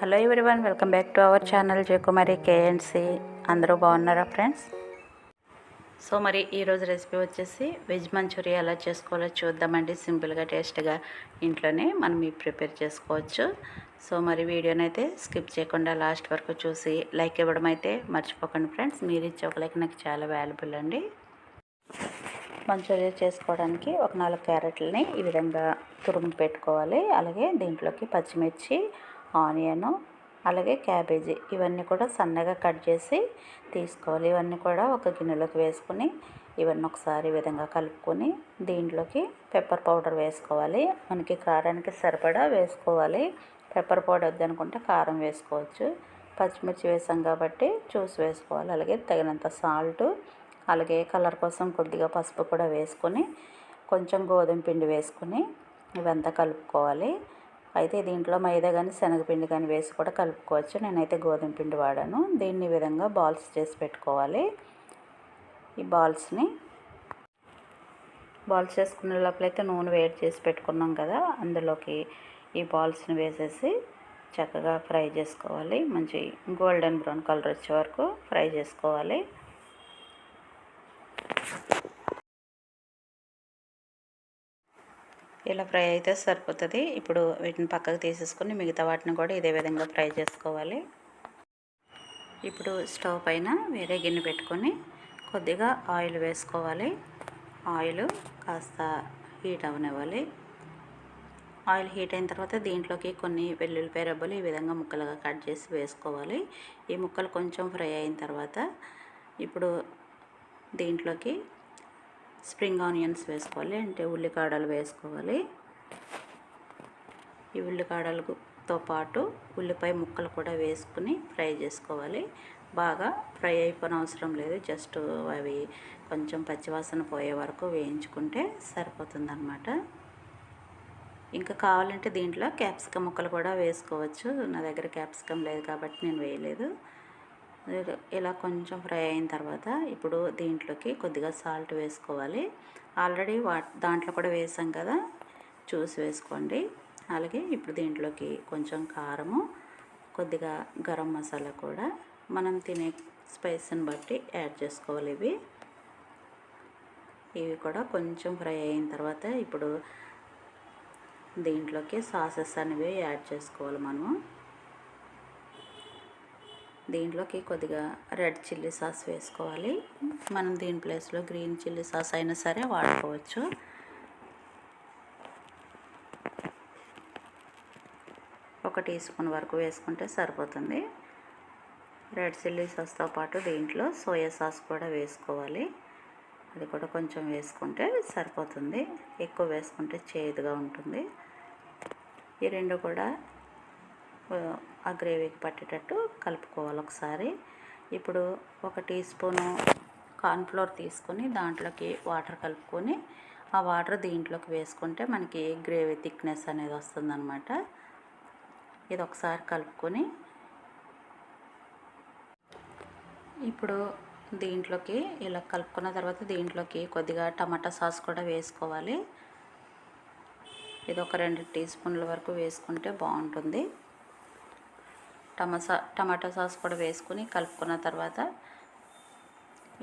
Hello everyone welcome back to our channel Jayakumari KNC అందరూ బాగున్నారా friends? So మరి ఈరోజు రెసిపీ వచ్చేసి వెజ్ మంచూరియా ఎలా చేసుకోవాలో చూద్దామండి. సింపుల్గా టేస్ట్గా ఇంట్లోనే మనం ఈ ప్రిపేర్ చేసుకోవచ్చు. సో మరి వీడియోని అయితే స్కిప్ చేయకుండా లాస్ట్ వరకు చూసి లైక్ ఇవ్వడం అయితే మర్చిపోకండి ఫ్రెండ్స్. మీరు ఇచ్చే ఒక లైక్ నాకు చాలా వాల్యుబుల్ అండి. మంచూరియా చేసుకోవడానికి ఒక నాలుగు క్యారెట్లని ఈ విధంగా తురుము పెట్టుకోవాలి. అలాగే దీంట్లోకి పచ్చిమిర్చి ఆనియను అలాగే క్యాబేజీ ఇవన్నీ కూడా సన్నగా కట్ చేసి తీసుకోవాలి. ఇవన్నీ కూడా ఒక గిన్నెలోకి వేసుకుని ఇవన్నీ ఒకసారి ఈ విధంగా కలుపుకొని దీంట్లోకి పెప్పర్ పౌడర్ వేసుకోవాలి. మనకి కారానికి సరిపడా వేసుకోవాలి. పెప్పర్ పౌడర్ వద్దనుకుంటే కారం వేసుకోవచ్చు. పచ్చిమిర్చి వేసాం కాబట్టి చూసి వేసుకోవాలి. అలాగే తగినంత సాల్ట్ అలాగే కలర్ కోసం కొద్దిగా పసుపు కూడా వేసుకొని కొంచెం గోధుమ పిండి వేసుకొని ఇవంతా కలుపుకోవాలి. అయితే దీంట్లో మైదా కానీ శనగపిండి కానీ వేసి కూడా కలుపుకోవచ్చు. నేనైతే గోధుమ పిండి వాడాను. దీన్ని ఈ విధంగా బాల్స్ చేసి పెట్టుకోవాలి. ఈ బాల్స్ని బాల్స్ చేసుకునే లోపలైతే నూనె వేడి చేసి పెట్టుకున్నాం కదా అందులోకి ఈ బాల్స్ని వేసేసి చక్కగా ఫ్రై చేసుకోవాలి. మంచి గోల్డెన్ బ్రౌన్ కలర్ వచ్చే వరకు ఫ్రై చేసుకోవాలి. ఇలా ఫ్రై అయితే సరిపోతుంది. ఇప్పుడు వీటిని పక్కకు తీసేసుకొని మిగతా వాటిని కూడా ఇదే విధంగా ఫ్రై చేసుకోవాలి. ఇప్పుడు స్టవ్ పైన వేరే గిన్నె పెట్టుకొని కొద్దిగా ఆయిల్ వేసుకోవాలి. ఆయిల్ కాస్త హీట్ అవనివ్వాలి. ఆయిల్ హీట్ అయిన తర్వాత దీంట్లోకి కొన్ని వెల్లుల్లిపాయ రబ్బలు ఈ విధంగా ముక్కలుగా కట్ చేసి వేసుకోవాలి. ఈ ముక్కలు కొంచెం ఫ్రై అయిన తర్వాత ఇప్పుడు దీంట్లోకి స్ప్రింగ్ ఆనియన్స్ వేసుకోవాలి అంటే ఉల్లికాడలు వేసుకోవాలి. ఈ ఉల్లికాడలతో పాటు ఉల్లిపాయ ముక్కలు కూడా వేసుకుని ఫ్రై చేసుకోవాలి. బాగా ఫ్రై అయిపోయిన అవసరం లేదు జస్ట్ అవి కొంచెం పచ్చివాసన పోయే వరకు వేయించుకుంటే సరిపోతుందన్నమాట. ఇంకా కావాలంటే దీంట్లో క్యాప్సికమ్ ముక్కలు కూడా వేసుకోవచ్చు. నా దగ్గర క్యాప్సికమ్ లేదు కాబట్టి నేను వేయలేదు. ఇలా కొంచెం ఫ్రై అయిన తర్వాత ఇప్పుడు దీంట్లోకి కొద్దిగా సాల్ట్ వేసుకోవాలి. ఆల్రెడీ వా దాంట్లో కూడా వేసాం కదా చూసి వేసుకోండి. అలాగే ఇప్పుడు దీంట్లోకి కొంచెం కారము కొద్దిగా గరం మసాలా కూడా మనం తినే స్పైస్ని బట్టి యాడ్ చేసుకోవాలి ఇవి. ఇవి కూడా కొంచెం ఫ్రై అయిన తర్వాత ఇప్పుడు దీంట్లోకి సాసెస్ అనేవి యాడ్ చేసుకోవాలి మనము. దీంట్లోకి కొద్దిగా రెడ్ చిల్లీ సాస్ వేసుకోవాలి. మనం దీని ప్లేస్లో గ్రీన్ చిల్లీ సాస్ అయినా సరే వాడుకోవచ్చు. ఒక టీ స్పూన్ వరకు వేసుకుంటే సరిపోతుంది. రెడ్ చిల్లీ సాస్తో పాటు దీంట్లో సోయా సాస్ కూడా వేసుకోవాలి. అది కూడా కొంచెం వేసుకుంటే సరిపోతుంది. ఎక్కువ వేసుకుంటే చేదుగా ఉంటుంది. ఈ రెండు కూడా ఆ గ్రేవీకి పట్టేటట్టు కలుపుకోవాలి ఒకసారి. ఇప్పుడు ఒక టీ స్పూను కార్న్ఫ్లోర్ తీసుకొని దాంట్లోకి వాటర్ కలుపుకొని ఆ వాటర్ దీంట్లోకి వేసుకుంటే మనకి గ్రేవీ థిక్నెస్ అనేది వస్తుందన్నమాట. ఇది ఒకసారి కలుపుకొని ఇప్పుడు దీంట్లోకి ఇలా కలుపుకున్న తర్వాత దీంట్లోకి కొద్దిగా టమాటా సాస్ కూడా వేసుకోవాలి. ఇది ఒక రెండు టీ స్పూన్ల వరకు వేసుకుంటే బాగుంటుంది. టమాసా టమాటా సాస్ కూడా వేసుకుని కలుపుకున్న తర్వాత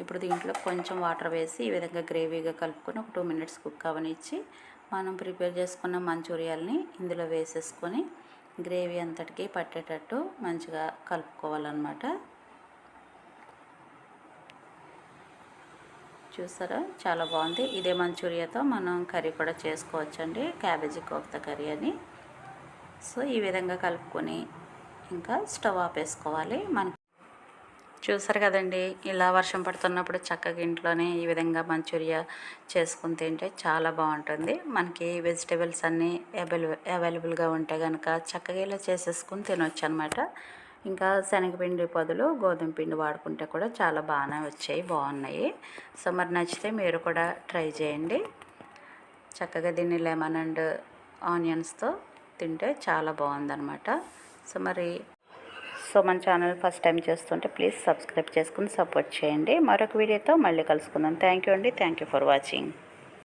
ఇప్పుడు దీంట్లో కొంచెం వాటర్ వేసి ఈ విధంగా గ్రేవీగా కలుపుకొని ఒక టూ మినిట్స్ కుక్ అవనిచ్చి మనం ప్రిపేర్ చేసుకున్న మంచూరియాలని ఇందులో వేసేసుకొని గ్రేవీ అంతటికి పట్టేటట్టు మంచిగా కలుపుకోవాలన్నమాట. చూసారా? చాలా బాగుంది. ఇదే మంచూరియాతో మనం కర్రీ కూడా చేసుకోవచ్చండి. క్యాబేజీ కోఫ్తా కర్రీ అని. సో ఈ విధంగా కలుపుకొని ఇంకా స్టవ్ ఆపేసుకోవాలి. మనకి చూసారు కదండి ఇలా వర్షం పడుతున్నప్పుడు చక్కగా ఇంట్లోనే ఈ విధంగా మంచూరియా చేసుకుని తింటే చాలా బాగుంటుంది. మనకి వెజిటేబుల్స్ అన్నీ అవైలబుల్ అవైలబుల్గా ఉంటే కనుక చక్కగా ఇలా చేసేసుకుని తినొచ్చు అనమాట ఇంకా శనగపిండి బదులు గోధుమ పిండి వాడుకుంటే కూడా చాలా బాగానే వచ్చాయి బాగున్నాయి. సో మరి నచ్చితే మీరు కూడా ట్రై చేయండి. చక్కగా దీన్ని లెమన్ అండ్ ఆనియన్స్తో తింటే చాలా బాగుందన్నమాట. సో మరి సో మన ఛానల్ ఫస్ట్ టైం చేస్తుంటే ప్లీజ్ సబ్స్క్రైబ్ చేసుకుని సపోర్ట్ చేయండి. మరొక వీడియోతో మళ్ళీ కలుసుకుందాం. థ్యాంక్ యూ అండి. Thank you for watching.